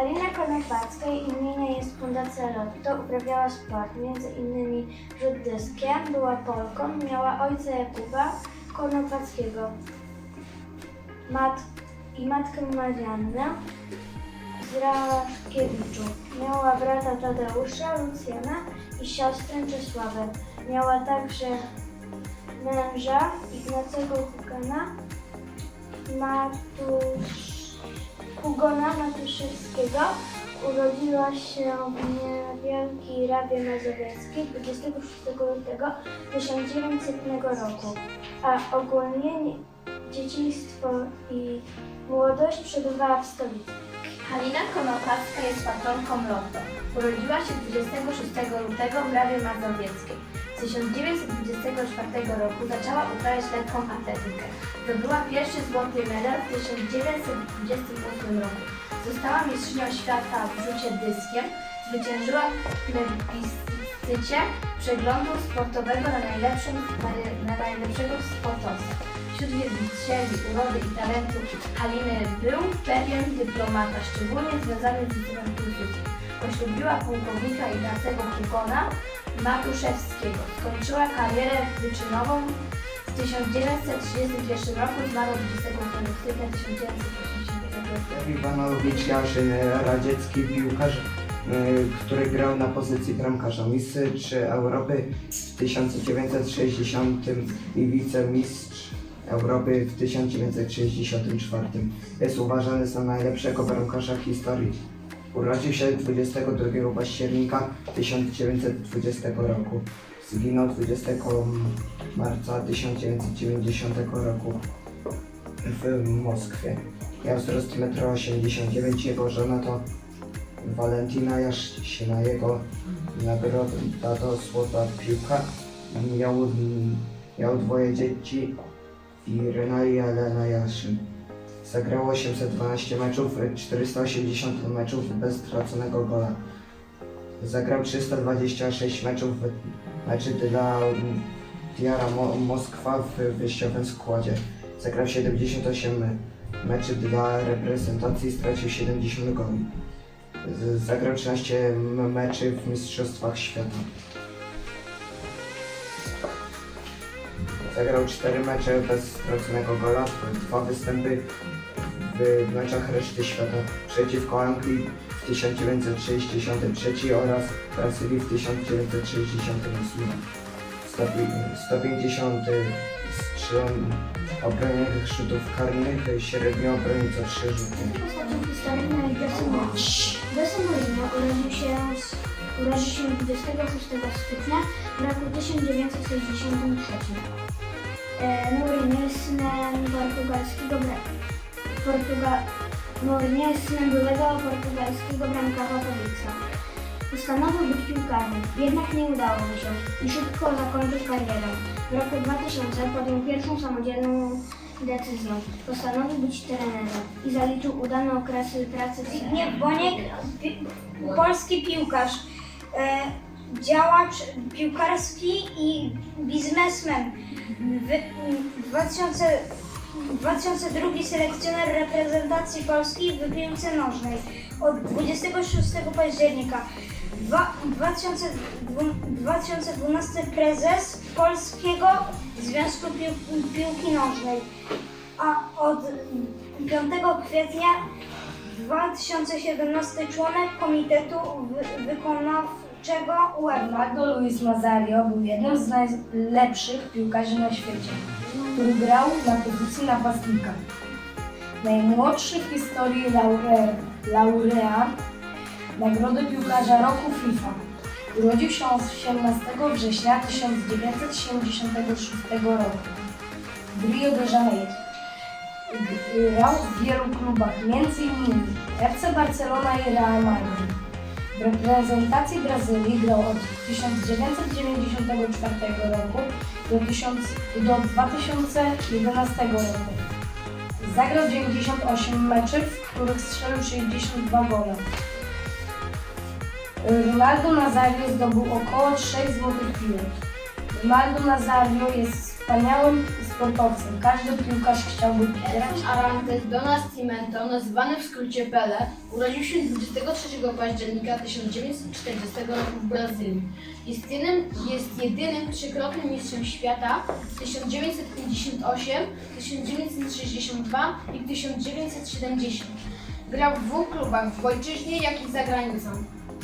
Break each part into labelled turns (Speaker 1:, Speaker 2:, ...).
Speaker 1: Halina Konopacka, imienia jest Fundacja Lotto, uprawiała sport, między innymi rzut dyskiem, była Polką, miała ojca Jakuba Konopackiego mat i matkę Mariannę z. Miała brata Tadeusza, Lucjana i siostrę Czesławę. Miała także męża Ignacego Hugana, Matusz, Hugona Matuszewskiego. Urodziła się w Niewielkiej Rabie Mazowieckiej 26 lutego 1900 roku, a ogólnie nie- dzieciństwo i młodość przebywała w stolicy.
Speaker 2: Halina Konopacka jest patronką Lotto. Urodziła się 26 lutego w Rawie Mazowieckiej. W 1924 roku zaczęła uprawiać lekką atletykę. Zdobyła pierwszy złoty medal w 1928 roku. Została mistrzynią świata w rzucie dyskiem. Zwyciężyła w plebiscycie przeglądu sportowego na, najlepszym, na najlepszego sportowca. Wśród wielbicieli urody i talentu Haliny był pewien dyplomata, szczególnie związany z Piłsudskim. Poślubiła pułkownika Ignacego Hugona Matuszewskiego. Skończyła karierę wyczynową w 1931 roku, zmarła 28 stycznia 1981 roku.
Speaker 3: Iwanowicz Jarzyn, radziecki piłkarz, y, który grał na pozycji bramkarza. Mistrz Europy w 1960 i wicemistrz Europy w 1964. Jest uważany za najlepszego bramkarza historii. Urodził się 22 października 1920 roku. Zginął 20 marca 1990 roku w Moskwie. Miał wzrost 1,89 m, jego żona to Walentina Jaszyna, jego nagroda to złota piłka. Miał, miał dwoje dzieci, Iryna i Elena Jaszyn. Zagrał 812 meczów, 480 meczów bez straconego gola. Zagrał 326 meczów meczy dla Tiara Mo- Moskwa w wyjściowym składzie. Zagrał 78 meczy dla reprezentacji i stracił 70 goli. Zagrał 13 m- meczy w Mistrzostwach Świata. Zagrał 4 mecze bez straconego gola, dwa występy w meczach reszty świata przeciwko Anglii w 1963 oraz Brazylii w 1968. 150 strzelonych obronionych rzutów karnych, średnio obrońca 3 rzuty.
Speaker 1: Urodził się, urodził się 26 stycznia w roku 1963. E, Mourinho synem portugalskiego Portuga... Mourinho jest synem byłego portugalskiego bramkarza Tobica. Postanowił być piłkarzem, jednak nie udało mu się i szybko zakończył karierę. W roku 2000 podjął pierwszą samodzielną decyzją. Postanowił być trenerem i zaliczył udane okresy pracy w
Speaker 4: Zbigniew Boniek, pi polski piłkarz, e, działacz piłkarski i biznesmen. W, 2000, 2002 selekcjoner reprezentacji Polski w piłce nożnej od 26 października. Dwa- 2002 2012 prezes Polskiego Związku Pił, Piłki Nożnej, a od 5 kwietnia 2017 członek Komitetu Wy- Wykonawczego UEFA.
Speaker 5: Luis Nazario był jednym z najlepszych piłkarzy na świecie, który grał na pozycji napastnika. Najmłodszy w historii laure, laureat Nagrody Piłkarza Roku FIFA. Urodził się 18 września 1976 roku w Rio de Janeiro. Grał w wielu klubach, m.in. FC Barcelona i Real Madrid. W reprezentacji Brazylii grał od 1994 roku do, 1000, do 2011 roku. Zagrał 98 meczów, w których strzelił 62 gole. Ronaldo Nazario zdobył około 3 złotych piłek. Ronaldo Nazario jest wspaniałym, sportowcem. Każdy piłkarz chciałby
Speaker 6: Efes Arantes do Nascimento, nazywany w skrócie Pele, urodził się 23 października 1940 roku w Brazylii. Jest jedynym, jest jedynym trzykrotnym mistrzem świata 1958, 1962 i 1970. Grał w dwóch klubach, w ojczyźnie jak i za granicą.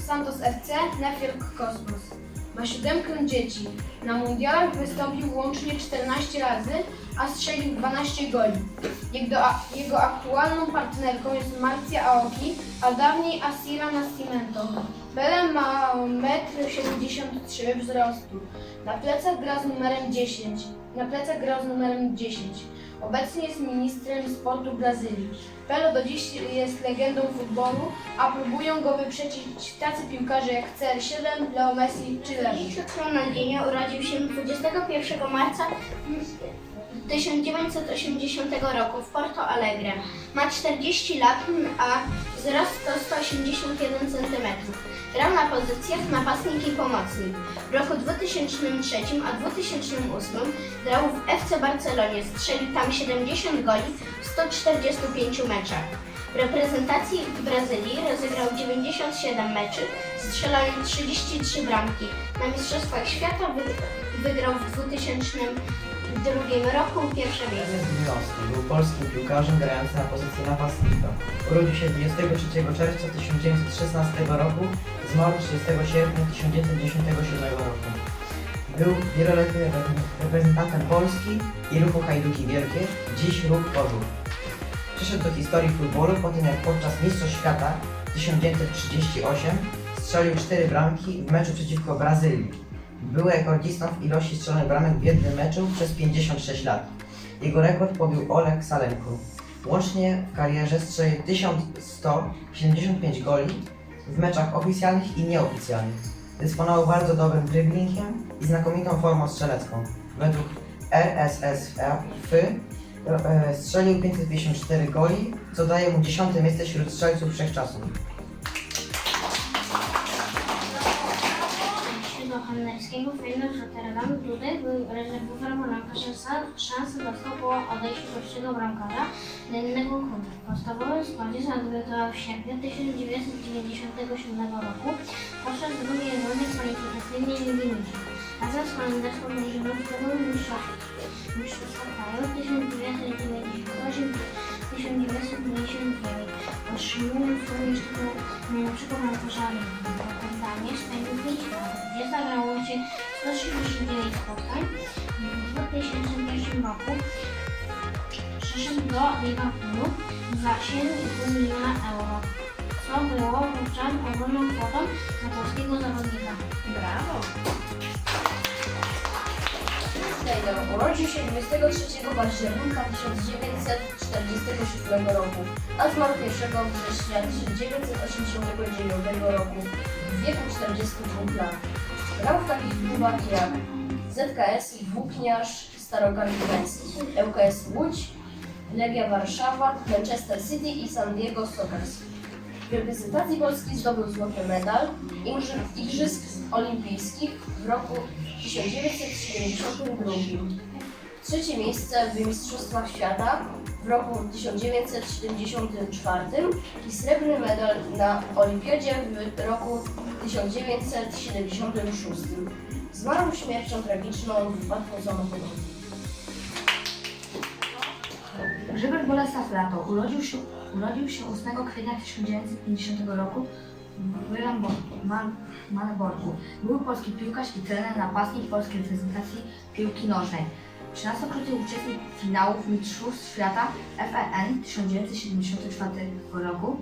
Speaker 6: Santos FC, Nefilk Kosmos. Ma siódemkę dzieci. Na mundialach wystąpił łącznie 14 razy, a strzelił 12 goli. Jego, jego aktualną partnerką jest Marcia Aoki, a dawniej Asira Nascimento. Pele ma 1,73 m wzrostu. Na plecach gra z numerem 10. Na plecach gra z numerem 10. Obecnie jest ministrem sportu Brazylii. Pele do dziś jest legendą futbolu, a próbują go wyprzedzić tacy piłkarze jak CR7, Leo Messi czy Lewicz.
Speaker 7: Ronaldinho urodził się 21 marca 1980 roku w Porto Alegre. Ma 40 lat, a wzrost to 181 cm. Grał na pozycjach napastnik i pomocnik. W roku 2003 a 2008 grał w FC Barcelonie. Strzelił tam 70 goli w 145 meczach. W reprezentacji Brazylii rozegrał 97 meczy, strzelając 33 bramki. Na Mistrzostwach Świata wy, wygrał w 2002 roku pierwsze miejsce.
Speaker 8: Gnilowski był polskim piłkarzem grającym na pozycji napastnika. Urodził się 23 czerwca 1916 roku, zmarł 30 sierpnia 1997 roku. Był wieloletnim repre- reprezentantem Polski i ruchu Hajduki Wielkie, dziś ruch Chorzów. Przyszedł do historii futbolu po tym jak podczas Mistrzostw Świata 1938 strzelił 4 bramki w meczu przeciwko Brazylii. Był rekordzistą w ilości strzelonych bramek w jednym meczu przez 56 lat. Jego rekord pobił Oleg Salenko. Łącznie w karierze strzelił 1175 goli w meczach oficjalnych i nieoficjalnych. Dysponował bardzo dobrym dribblingiem i znakomitą formą strzelecką. Według RSSF e, strzelił 554 goli, co daje mu 10 miejsce wśród strzelców wszechczasów.
Speaker 7: Do Hannerskiego Fejner Rotterdam Dudy był rezerwowym bramka szansa, szansę dostał po odejściu gościego bramkarza do innego klubu. W podstawowym składzie zadebiutował w sierpniu 1997 roku podczas drugiej rundy kwalifikacyjnej Ligi Mistrzów. Razem z holenderską drużyną zdobył mistrzostwa kraju 1998-1999. Otrzymując również tytuł najlepszego ligi. W Rotterdamie spędził 5 lat, gdzie zagrał łącznie 139 spotkań. W 2001 roku przyszedł do Liverpoolu za 7,5 miliona euro, co było wówczas ogromną kwotą dla polskiego zawodnika.
Speaker 6: Brawo! Taylor urodził się 23 października 1947 roku, a zmarł 1 września 1989 roku w wieku 42 lat. Grał w takich klubach jak ZKS Włókniarz, Starogarb Gdańsk, ŁKS Łódź, Legia Warszawa, Manchester City i San Diego Sockers. W reprezentacji Polski zdobył złoty medal Igrzysk Olimpijskich w roku 1972. Trzecie miejsce w Mistrzostwach Świata w roku 1974 i srebrny medal na Olimpiadzie w roku 1976. Zmarł śmiercią tragiczną w wypadku samochodowym.
Speaker 9: Grzegorz Bolesław Lato urodził się, urodził się 8 kwietnia 1950 roku Mal- Malborku. Był polski piłkarz i trener napastnik polskiej reprezentacji piłki nożnej. 13-krotny uczestnik finałów Mistrzostw Świata FEN 1974 roku,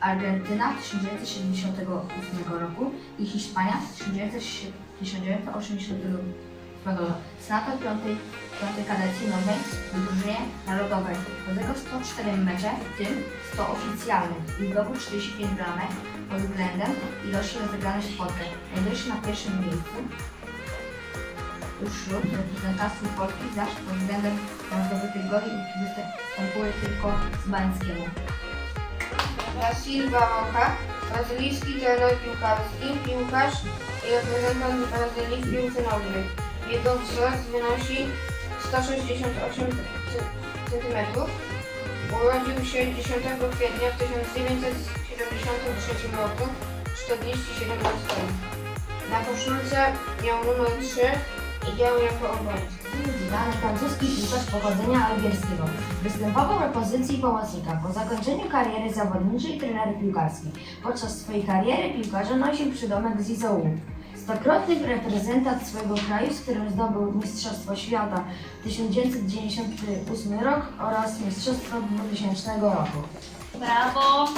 Speaker 9: Argentyna 1978 roku i Hiszpania 1988 roku. Senator 5, 5 kadencji nowej w drużynie narodowej. Rozegrał 104 mecze, w tym 100 oficjalnych i zdobył 45 bramek pod względem ilości rozegranych spotkań. Się na pierwszym miejscu wśród reprezentacji Polski, zaś pod względem zdobytych goli występuje tylko z Bańskiemu.
Speaker 10: Da Silva Roca, brazylijski trener piłkarski, piłkarz i reprezentant Brazylii piłce nożnej. Jego wzrost wynosi 168 cm. Urodził się 10 kwietnia w 1973 roku, 47 lat temu. Na koszulce miał numer 3 i działał jako obrońca.
Speaker 9: Zidane, francuski piłkarz pochodzenia algierskiego. Występował na pozycji pomocnika. Po zakończeniu kariery zawodniczej trener piłkarski. Podczas swojej kariery piłkarza nosił przydomek Zizou. Stokrotny reprezentant swojego kraju, z którym zdobył Mistrzostwo Świata 1998 rok oraz Mistrzostwo 2000 roku.
Speaker 6: Brawo!